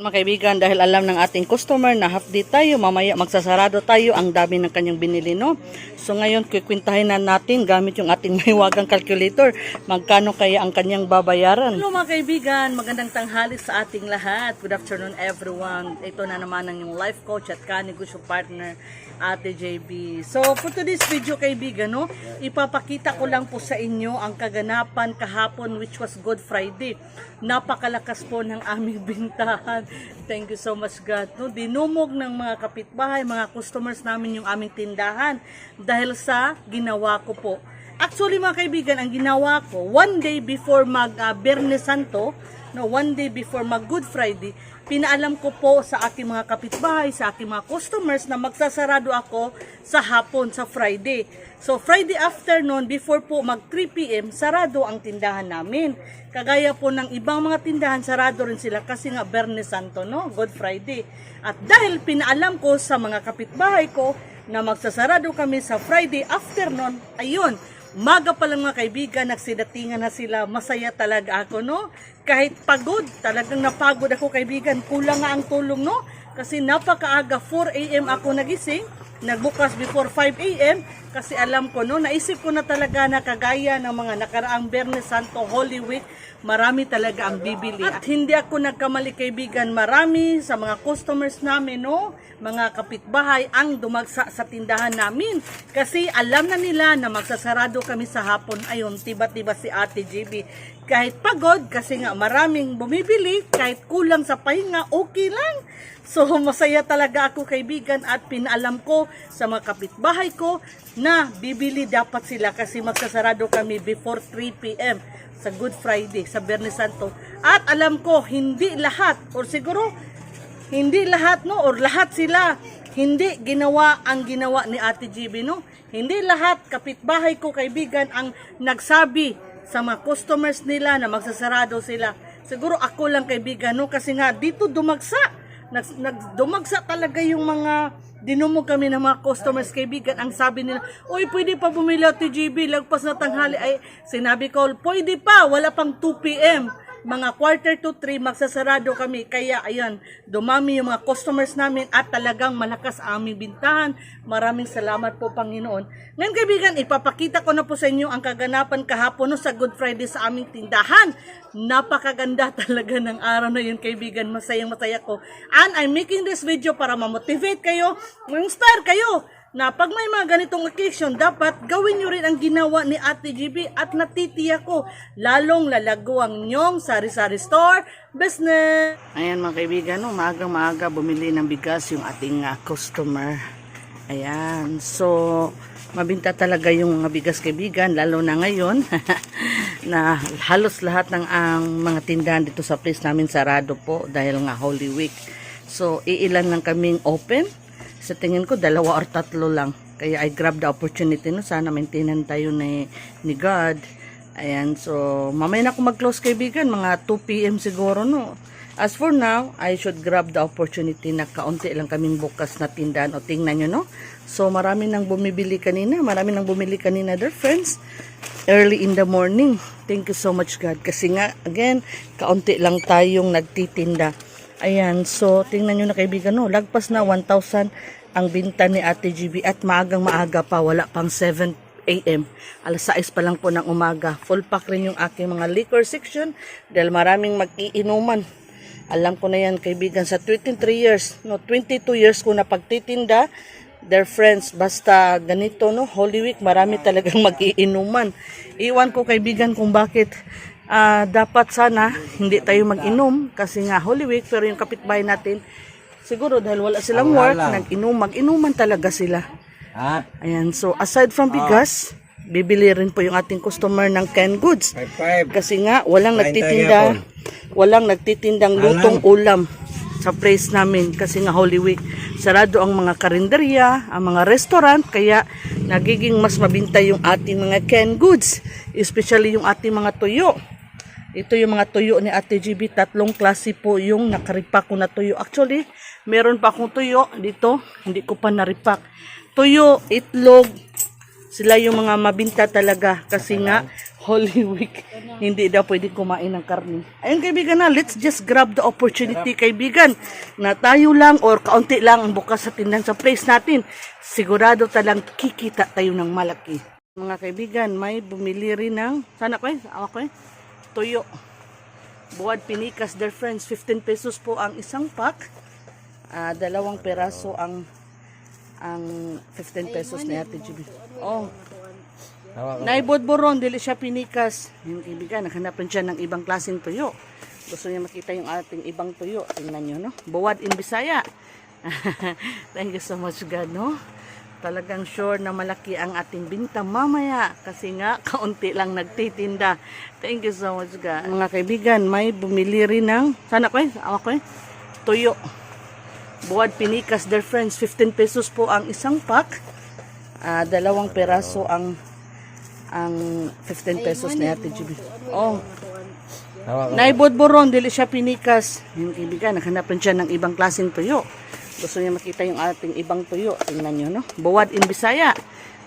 Mga kaibigan, dahil alam ng ating customer na half day tayo, mamaya magsasarado tayo, ang dami ng kanyang binili, no? So ngayon, kikwintahin na natin gamit yung ating mahiwagang calculator, magkano kaya ang kanyang babayaran. Hello mga kaibigan, magandang tanghali sa ating lahat. Good afternoon everyone. Ito na naman ang yung life coach at kanegosyo partner, Ate JB. So for today's video kaibigan, no, ipapakita ko lang po sa inyo ang kaganapan kahapon which was Good Friday. Napakalakas po ng aming bintahan. Thank you so much God. No, dinumog ng mga kapitbahay, mga customers namin yung aming tindahan dahil sa ginawa ko po. Actually mga kaibigan, ang ginawa ko, one day before mag uh, Santo, no, one day before mag Good Friday, pinaalam ko po sa aking mga kapitbahay, sa aking mga customers na magsasarado ako sa hapon, sa Friday. So Friday afternoon, before po mag 3 p.m., sarado ang tindahan namin. Kagaya po ng ibang mga tindahan, sarado rin sila kasi nga Biyernes Santo, no? Good Friday. At dahil pinaalam ko sa mga kapitbahay ko na magsasarado kami sa Friday afternoon, ayun, Maga pa lang mga kaibigan, nagsidatingan na sila. Masaya talaga ako, no? Kahit pagod, talagang napagod ako kaibigan. Kulang nga ang tulong, no? Kasi napakaaga, 4 a.m. ako nagising. Nagbukas before 5 a.m. Kasi alam ko, no? Naisip ko na talaga na kagaya ng mga nakaraang Bernes Santo Holy Week, marami talaga ang bibili. At hindi ako nagkamali kaibigan, marami sa mga customers namin, no? Mga kapitbahay ang dumagsa sa tindahan namin. Kasi alam na nila na magsasarado kami sa hapon. Ayun, tiba-tiba si Ate GB. Kahit pagod, kasi nga maraming bumibili, kahit kulang sa pahinga, okay lang. So, masaya talaga ako kaibigan at pinaalam ko sa mga kapitbahay ko na bibili dapat sila kasi magsasarado kami before 3 p.m. sa Good Friday, sa Bernes Santo. At alam ko, hindi lahat, or siguro, hindi lahat, no, or lahat sila, hindi ginawa ang ginawa ni Ate GB, no? Hindi lahat kapitbahay ko, kaibigan, ang nagsabi sa mga customers nila na magsasarado sila. Siguro ako lang kaibigan, no? Kasi nga, dito dumagsa nag, nag dumagsa talaga yung mga dinumog kami ng mga customers kaibigan. Ang sabi nila oy pwede pa bumili at TGB lagpas na tanghali. Ay sinabi ko pwede pa wala pang 2 p.m mga quarter to 3 magsasarado kami. Kaya ayan dumami yung mga customers namin at talagang malakas ang aming bintahan. Maraming salamat po Panginoon. Ngayon kaibigan ipapakita ko na po sa inyo ang kaganapan kahapon sa Good Friday sa aming tindahan. Napakaganda talaga ng araw na yun kaibigan. Masayang masaya ko. And I'm making this video para ma-motivate kayo. Ma-inspire kayo na pag may mga ganitong occasion, dapat gawin nyo rin ang ginawa ni Ate GB at natitiya ko, lalong lalago ang nyong sari-sari store business. Ayan mga kaibigan, no, maagang maaga bumili ng bigas yung ating ah, customer. Ayan, so mabinta talaga yung mga bigas kaibigan, lalo na ngayon na halos lahat ng ang mga tindahan dito sa place namin sarado po dahil nga Holy Week. So, iilan lang kaming open sa tingin ko dalawa or tatlo lang. Kaya I grab the opportunity no? Sana maintinan tayo ni, ni God. Ayan so mamaya na ako mag-close kaibigan mga 2 p.m. siguro no? As for now I should grab the opportunity na kaunti lang kaming bukas na tindahan. O tingnan nyo no? So marami nang bumibili kanina marami nang bumili kanina their friends. Early in the morning. Thank you so much God. Kasi nga again kaunti lang tayong nagtitinda Ayan, so tingnan nyo na kaibigan, no, lagpas na 1,000 ang binta ni Ate GB at maagang maaga pa, wala pang 7 a.m. Alas 6 pa lang po ng umaga. Full pack rin yung aking mga liquor section dahil maraming mag-iinuman. Alam ko na yan kaibigan sa 23 years, no, 22 years ko na pagtitinda, their friends, basta ganito, no, Holy Week, marami talagang mag-iinuman. Iwan ko kaibigan kung bakit Ah, dapat sana hindi tayo mag-inom kasi nga Holy Week pero yung kapitbahay natin siguro dahil wala silang work, nag-inom, mag-inuman talaga sila. At Ayan, so aside from bigas, bibili rin po yung ating customer ng canned goods. 5-5. Kasi nga walang nagtitinda, walang nagtitindang lutong ulam sa place namin kasi nga Holy Week. Sarado ang mga karinderya, ang mga restaurant, kaya nagiging mas mabinta yung ating mga canned goods, especially yung ating mga tuyo. Ito yung mga tuyo ni Ate GB. Tatlong klase po yung nakaripak ko na tuyo. Actually, meron pa akong tuyo dito. Hindi ko pa naripak. Tuyo, itlog, sila yung mga mabinta talaga. Kasi nga, Holy Week, hindi daw pwede kumain ng karne. Ayun kaibigan na, let's just grab the opportunity kaibigan na tayo lang or kaunti lang ang bukas sa tindahan sa place natin. Sigurado talang kikita tayo ng malaki. Mga kaibigan, may bumili rin ng, sana ko eh, ako eh, tuyo. Buwad pinikas, their friends, 15 pesos po ang isang pack. Ah, dalawang peraso ang ang 15 pesos ni Ate GB. Oh, Naibodboron, dili siya pinikas. Yung kaibigan, naghanapan siya ng ibang klaseng tuyo. Gusto niya makita yung ating ibang tuyo. Tingnan nyo, no? Buwad in Bisaya. Thank you so much, God, no? Talagang sure na malaki ang ating binta mamaya kasi nga kaunti lang nagtitinda. Thank you so much, God. Mga kaibigan, may bumili rin ng, sana ko eh, ako eh, tuyo. Buwad pinikas, their friends, 15 pesos po ang isang pack. Ah, dalawang peraso ang ang 15 pesos ni Ate GB. Oh, naibodboron, dili siya pinikas. Yung kaibigan, naghanapan siya ng ibang klaseng tuyo. Gusto niya makita yung ating ibang tuyo. Tingnan nyo, no? Buwad in Bisaya.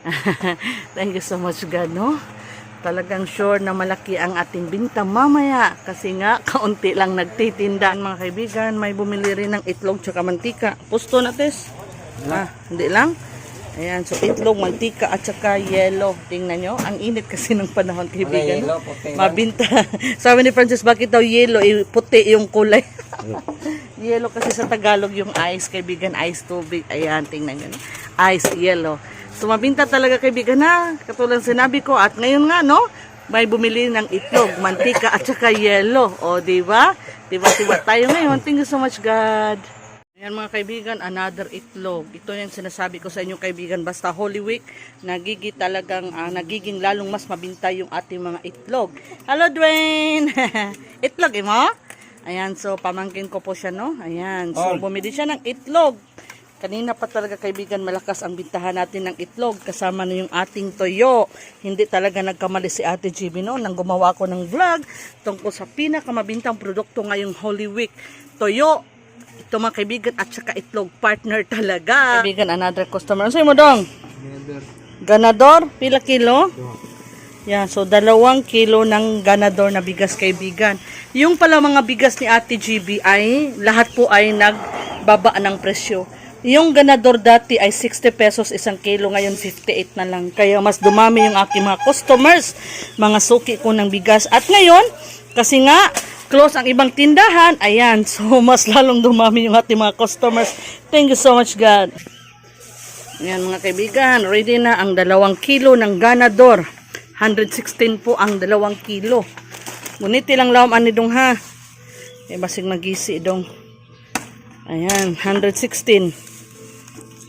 Thank you so much, God, no? Talagang sure na malaki ang ating binta mamaya kasi nga kaunti lang nagtitinda. Mga kaibigan, may bumili rin ng itlog tsaka mantika. Pusto na, Tess? Ah, hindi lang? Ayan, so itlog, mantika at saka yellow. Tingnan nyo, ang init kasi ng panahon, kaibigan. yellow, puti. Mabinta. Sabi ni Francis, bakit daw yellow? Eh, puti yung kulay. Yellow kasi sa Tagalog yung ice, kaibigan. Ice tubig. Ayan, tingnan nyo. Ice, yellow. So, mabinta talaga, kaibigan, na. Katulad sinabi ko. At ngayon nga, no? May bumili ng itlog, mantika at saka yellow. O, di ba? Di ba, di ba tayo ngayon? Thank you so much, God. Ayan mga kaibigan, another itlog. Ito yung sinasabi ko sa inyo kaibigan, basta Holy Week, nagigi talagang, ah, nagiging lalong mas mabinta yung ating mga itlog. Hello Dwayne! itlog, eh mo? Ayan, so pamangkin ko po siya, no? Ayan, so bumili siya ng itlog. Kanina pa talaga kaibigan, malakas ang bintahan natin ng itlog kasama na yung ating toyo. Hindi talaga nagkamali si Ate GB no nang gumawa ko ng vlog tungkol sa pinakamabintang produkto ngayong Holy Week. Toyo, ito mga kaibigan at saka itlog partner talaga. Kaibigan, another customer. Ano sa'yo mo dong? Ganador? Pila kilo? Yan, so dalawang kilo ng ganador na bigas kaibigan. Yung pala mga bigas ni Ate GB ay lahat po ay nagbaba ng presyo. Yung ganador dati ay 60 pesos isang kilo, ngayon 58 na lang. Kaya mas dumami yung aking mga customers, mga suki ko ng bigas. At ngayon, kasi nga, close ang ibang tindahan, ayan, so mas lalong dumami yung ating mga customers. Thank you so much, God. Ayan mga kaibigan, ready na ang dalawang kilo ng ganador. 116 po ang dalawang kilo. Ngunit ilang lawam ani dong ha. Eh basig magisi dong. Ayan, 116.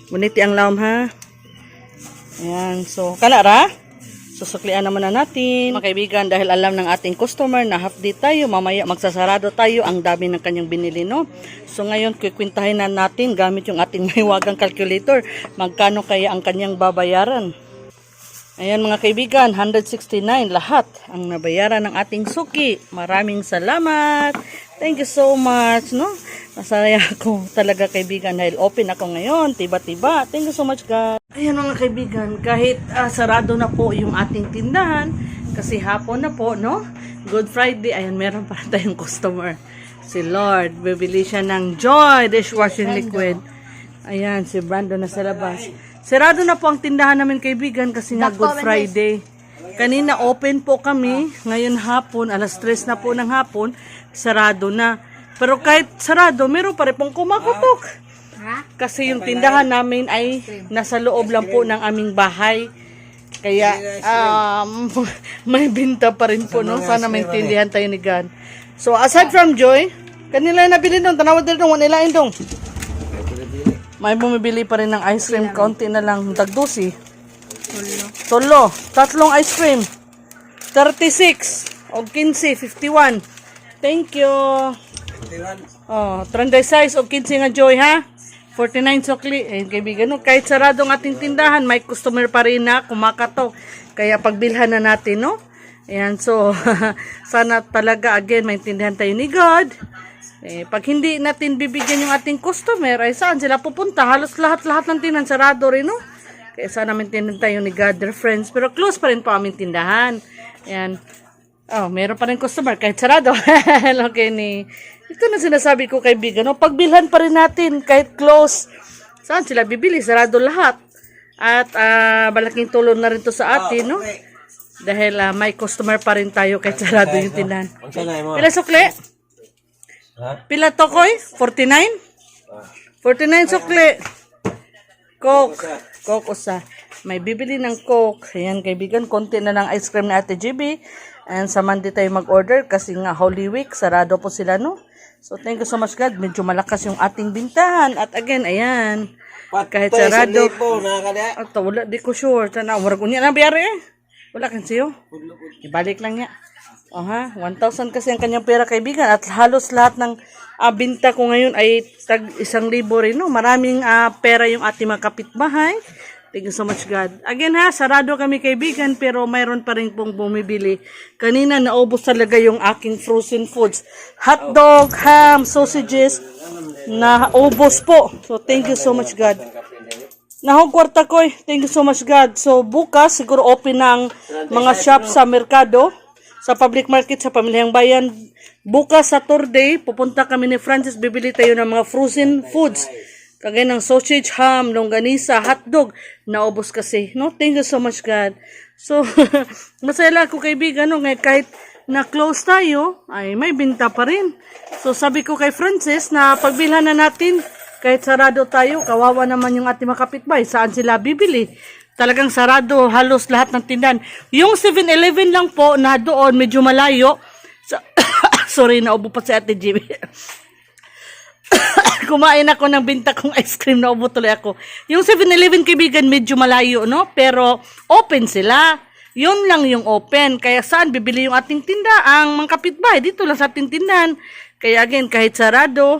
Ngunit ang lawam ha. Ayan, so kalara. Susuklian naman na natin. Mga dahil alam ng ating customer na half day tayo, mamaya magsasarado tayo, ang dami ng kanyang binili, no? So ngayon, kikwintahin na natin gamit yung ating mahiwagang calculator. Magkano kaya ang kanyang babayaran? Ayan mga kaibigan, 169 lahat ang nabayaran ng ating suki. Maraming salamat. Thank you so much, no? Masaya ako talaga kaibigan dahil open ako ngayon, tiba-tiba. Thank you so much, God. Ayan mga kaibigan, kahit ah, sarado na po yung ating tindahan, kasi hapon na po, no? Good Friday, ayan, meron pa tayong customer. Si Lord, bibili siya ng Joy dishwashing liquid. Ayan, si Brando na sa labas. Sarado na po ang tindahan namin kaibigan kasi nga Good Friday. Kanina open po kami, ngayon hapon, alas 3 na po ng hapon, sarado na. Pero kahit sarado, meron pa rin pong kumakutok. Kasi yung tindahan namin ay nasa loob lang po ng aming bahay. Kaya um, may binta pa rin po, no? Sana maintindihan tayo ni God. So aside from Joy, kanila nabili doon, tanawad din doon, wala doon. May bumibili pa rin ng ice cream, konti na lang, tagdusi. Tulo. Tatlong ice cream. 36. O 15, 51. Thank you. Oh, 36 o 15 nga joy ha. 49 sukli. Eh, kaibigan, no, kahit sarado ang ating tindahan, may customer pa rin na kumakato. Kaya pagbilhan na natin, no? Ayan, so, sana talaga, again, maintindihan tayo ni God. Eh, pag hindi natin bibigyan yung ating customer, ay saan sila pupunta? Halos lahat-lahat ng tindahan sarado rin, no? Kaya sana maintindihan tayo ni God, friends. Pero close pa rin po aming tindahan. Ayan. Oh, meron pa rin customer kahit sarado. okay ni. Ito na sinasabi ko kaibigan. No? Pagbilhan pa rin natin kahit close. Saan sila bibili? Sarado lahat. At ah, malaking tulong na rin to sa atin, no? Dahil ah, may customer pa rin tayo kahit sarado yung tindahan. Pila sukle? Ha? Pila to koy? 49? 49 sukle. Coke. Coke usa. May bibili ng Coke. Ayan kaibigan, konti na ng ice cream ni Ate GB. And sa Monday tayo mag-order kasi nga Holy Week, sarado po sila no. So thank you so much God. Medyo malakas yung ating bintahan. At again, ayan. Kahit sarado. At wala, di ko sure. Sana, warag unya na biyari eh. Wala kan siyo. Ibalik lang niya. O ha, 1,000 kasi ang kanyang pera kaibigan at halos lahat ng ah, binta ko ngayon ay tag isang libo rin. No? Maraming ah, pera yung ating mga kapitbahay. Thank you so much God. Again ha, sarado kami kaibigan pero mayroon pa rin pong bumibili. Kanina naubos talaga yung aking frozen foods. Hotdog, ham, sausages, naubos po. So thank you so much God. Nahong ko eh. Thank you so much God. So bukas siguro open ang mga shop sa merkado, sa public market, sa pamilyang bayan. Bukas Saturday, pupunta kami ni Francis, bibili tayo ng mga frozen foods. Kagaya ng sausage, ham, longganisa, hotdog. Naubos kasi. No? Thank you so much God. So, masaya lang ako kaibigan. No? Ngayon, kahit na-close tayo, ay may binta pa rin. So, sabi ko kay Francis na pagbilhan na natin, kahit sarado tayo, kawawa naman yung ating mga kapitbahay. Saan sila bibili? Talagang sarado halos lahat ng tindahan. Yung 7-Eleven lang po na doon, medyo malayo. Sa- Sorry, naubo pa si Ate Jimmy. Kumain ako ng binta kong ice cream, naubo tuloy ako. Yung 7-Eleven kaibigan, medyo malayo, no? Pero open sila. Yun lang yung open. Kaya saan bibili yung ating tinda? Ang mga kapitbahay, dito lang sa ating tindahan. Kaya again, kahit sarado,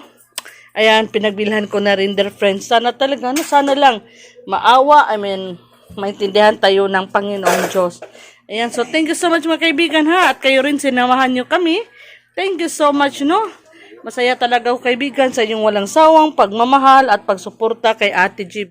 ayan, pinagbilhan ko na rin their friends. Sana talaga, ano, sana lang maawa, I mean, maintindihan tayo ng Panginoong Diyos. Ayan, so thank you so much mga kaibigan ha, at kayo rin sinamahan nyo kami. Thank you so much, no? Masaya talaga ako kaibigan sa inyong walang sawang pagmamahal at pagsuporta kay Ate G.